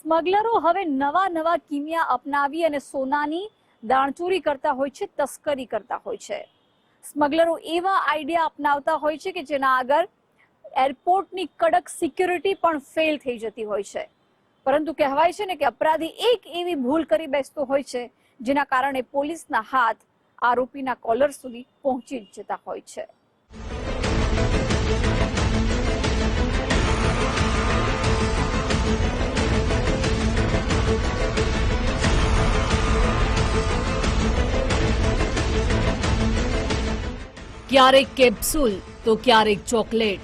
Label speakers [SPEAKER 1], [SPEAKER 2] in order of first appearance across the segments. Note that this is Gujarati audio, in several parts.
[SPEAKER 1] સ્મગલરો હવે નવા નવા કિમિયા અપનાવી અને સોનાની દાણચોરી કરતા હોય છે, તસ્કરી કરતા હોય છે. સ્મગલરો એવા આઈડિયા અપનાવતા હોય છે કે જેના આગળ એરપોર્ટની કડક સિક્યુરિટી પણ ફેલ થઈ જતી હોય છે. પરંતુ કહેવાય છે ને કે અપરાધી એક એવી ભૂલ કરી બેસતો હોય છે, જેના કારણે પોલીસના હાથ આરોપીના કોલર સુધી પહોંચી જતા હોય છે.
[SPEAKER 2] ક્યારેક કેપ્સ્યુલ, તો ક્યારેક ચોકલેટ.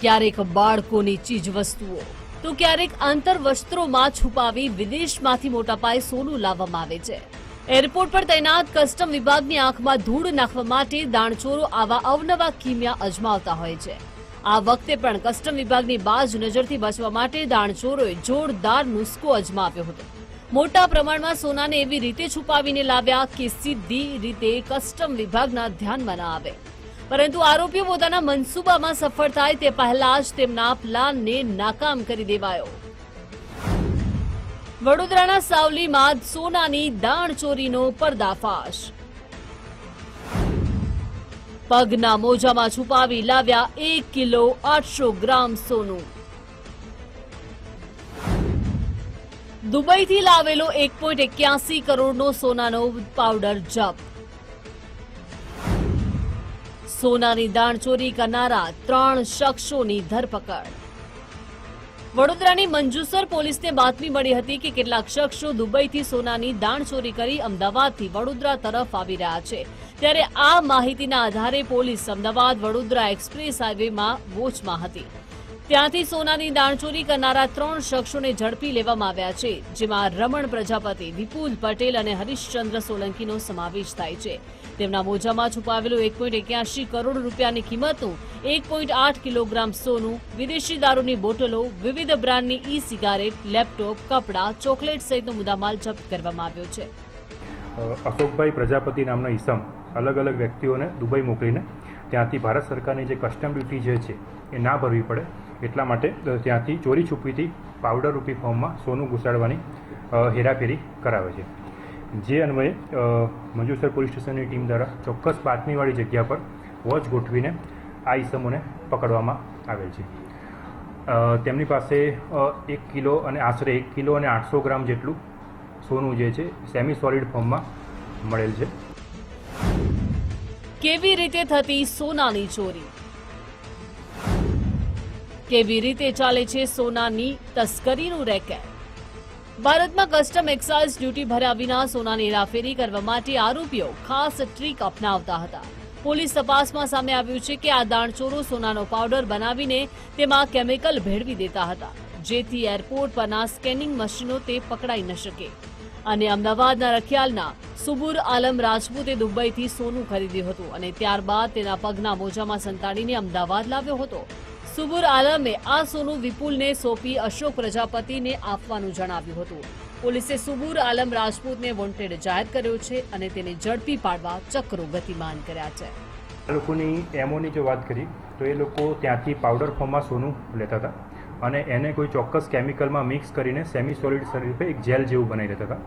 [SPEAKER 2] ક્યારેક બાળકોની ચીજ વસ્તુઓ તો ક્યારેક આંતર વસ્ત્રોમાં છુપાવી વિદેશમાંથી મોટા પાયે સોનું લાવવામાં આવે છે. એરપોર્ટ પર તૈનાત કસ્ટમ વિભાગની આંખમાં ધૂળ નાખવા માટે દાણચોરો આવા અવનવા કિમિયા અજમાવતા હોય છે. આ વખતે પણ કસ્ટમ વિભાગની બાજ નજરથી બચવા માટે દાણચોરોએ જોરદાર નુસ્ખો અજમાવ્યો હતો. મોટા પ્રમાણમાં સોનાને એવી રીતે છુપાવીને લાવ્યા કે સીધી રીતે કસ્ટમ વિભાગના ધ્યાનમાં ન આવે. પરંતુ આરોપીઓ પોતાના મનસૂબામાં સફળ થાય તે પહેલા જ તેમના પ્લાનને નાકામ કરી દેવાયો. વડોદરાના સાવલીમાં સોનાની દાણચોરીનો પર્દાફાશ. પગના મોજામાં છુપાવી લાવ્યા એક કિલો આઠસો ગ્રામ સોનું. દુબઈથી લાવેલો એક પોઈન્ટ એક્યાસી કરોડનો સોનાનો પાવડર જપ્ત. સોનાની દાણચોરી કરનારા ત્રણ શખ્સોની ધરપકડ. વડોદરાની મંજુસર પોલીસને બાતમી મળી હતી કે કેટલાક શખ્સો દુબઈથી સોનાની દાણચોરી કરી અમદાવાદથી વડોદરા તરફ આવી રહ્યા છે. ત્યારે આ માહિતીના આધારે પોલીસ અમદાવાદ વડોદરા એક્સપ્રેસ હાઈવેમાં વોચમાં હતી. ત્યાંથી સોનાની દાણચોરી કરનારા ત્રણ શખ્સોને ઝડપી લેવામાં આવ્યા છે, જેમાં રમણ પ્રજાપતિ, વિપુલ પટેલ અને હરીશચંદ્ર સોલંકીનો સમાવેશ થાય છે. તેમના મોજામાં છુપાવેલું એક પોઈન્ટ એક્યાસી કરોડ રૂપિયાની કિંમતનું એક પોઈન્ટ આઠ કિલોગ્રામ સોનું, વિદેશી દારૂની બોટલો, વિવિધ બ્રાન્ડની ઈ સિગારેટ લેપટોપ, કપડાં, ચોકલેટ સહિતનો મુદ્દામાલ જપ્ત કરવામાં આવ્યો છે.
[SPEAKER 3] અશોકભાઈ પ્રજાપતિ નામના ઈસમ, અલગ અલગ વ્યક્તિઓને દુબઈ મોકલીને ત્યાંથી ભારત સરકારની જે કસ્ટમ ડ્યુટી જે છે, એ ના ભરવી પડે. એટલા માટે ત્યાંથી ચોરી છુપીથી પાવડર રૂપી ફોર્મમાં સોનું ઘુસાડવાની હેરાફેરી કરાવે છે. જે અન્વયે મંજુસર પોલીસ સ્ટેશનની ટીમ દ્વારા ચોક્કસ બાતમીવાળી જગ્યા પર વોચ ગોઠવીને આ ઈસમોને પકડવામાં આવેલ છે. તેમની પાસે એક કિલો અને આશરે એક કિલો અને આઠસો ગ્રામ જેટલું સોનું જે છે સેમી સોલિડ ફોર્મમાં મળેલ છે.
[SPEAKER 2] કેવી રીતે થતી સોનાની ચોરી? કેવી રીતે ચાલે છે સોનાની તસ્કરીનું રેકેટ? ભારતમાં કસ્ટમ એક્સાઇઝ ડ્યુટી ભર્યા વિના સોનાની હેરાફેરી કરવા માટે આરોપીઓ ખાસ ટ્રીક અપનાવતા હતા. પોલીસ તપાસમાં સામે આવ્યું છે કે આ દાણચોરો સોનાનો પાવડર બનાવીને તેમાં કેમિકલ ભેળવી દેતા હતા. જેથી એરપોર્ટ પરના સ્કેનિંગ મશીનો તે પકડાઈ ન શકે. અને અમદાવાદના રખિયાલના સુબુર આલમ રાજપૂતે દુબઈથી સોનું ખરીદ્યું હતું અને ત્યારબાદ તેના પગના મોજામાં સંતાડીને અમદાવાદ લાવ્યો હતો. સુબુર આલમે આ સોનું વિપુલને સોંપી અશોક પ્રજાપતિને આપવાનું જણાવ્યું હતું. પોલીસે સુબુર આલમ રાજપૂતને વોન્ટેડ જાહેર કર્યો છે અને તેને ઝડપી પાડવા ચક્રો ગતિમાન કર્યા છે.
[SPEAKER 3] આ લોકોની એમઓની જો વાત કરી તો એ લોકો ત્યાંથી પાવડર ફોર્મમાં સોનું લેતા હતા. અને એને કોઈ ચોક્કસ કેમિકલમાં મિક્સ કરીને સેમી સોલિડ સ્વરૂપે એક જેલ જેવું બનાવી દેતા હતા.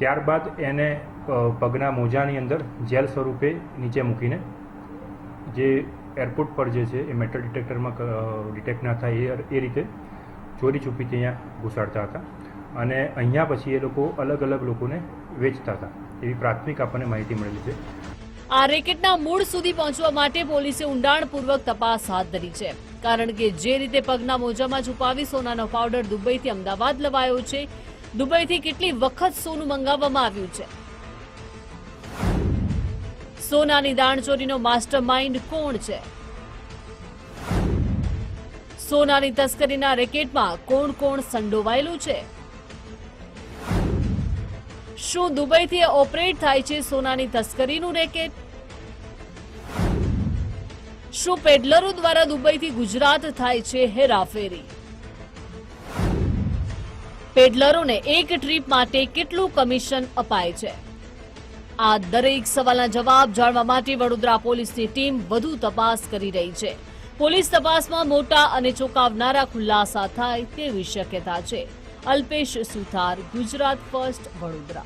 [SPEAKER 3] ત્યારબાદ એને પગના મોજાની અંદર જેલ સ્વરૂપે નીચે મૂકીને જે એરપોર્ટ પર જે છે એ મેટલ ડિટેક્ટરમાં ડિટેક્ટ ના થાય એ એ રીતે ચોરી છુપી અહીંયા ઘુસાડતા હતા. અને અહીંયા પછી એ લોકો અલગ અલગ લોકોને વેચતા હતા. એવી પ્રાથમિક આપણને માહિતી મળેલી છે.
[SPEAKER 2] આ રેકેટના મૂળ સુધી પહોંચવા માટે પોલીસે ઊંડાણપૂર્વક તપાસ હાથ ધરી છે. કારણ કે જે રીતે પગના મોજામાં છુપાવી સોનાનો પાવડર દુબઈથી અમદાવાદ લવાયો છે, દુબઈથી કેટલી વખત સોનું મંગાવવામાં આવ્યું છે? સોનાની દાણચોરીનો માસ્ટર માઇન્ડ કોણ છે? સોનાની તસ્કરીના રેકેટમાં કોણ કોણ સંડોવાયેલું છે? શું દુબઈથી ઓપરેટ થાય છે સોનાની તસ્કરીનું રેકેટ? શું પેડલરો દ્વારા દુબઈથી ગુજરાત થાય છે હેરાફેરી? પેડલરોને એક ટ્રીપ માટે કેટલું કમિશન અપાય છે? આ દરેક સવાલના જવાબ જાણવા માટે વડોદરા પોલીસની ટીમ વધુ તપાસ કરી રહી છે. પોલીસ તપાસમાં મોટા અને ચોંકાવનારા ખુલાસા થાય તેવી શક્યતા છે. અલ્પેશ સુથાર, ગુજરાત ફર્સ્ટ, વડોદરા.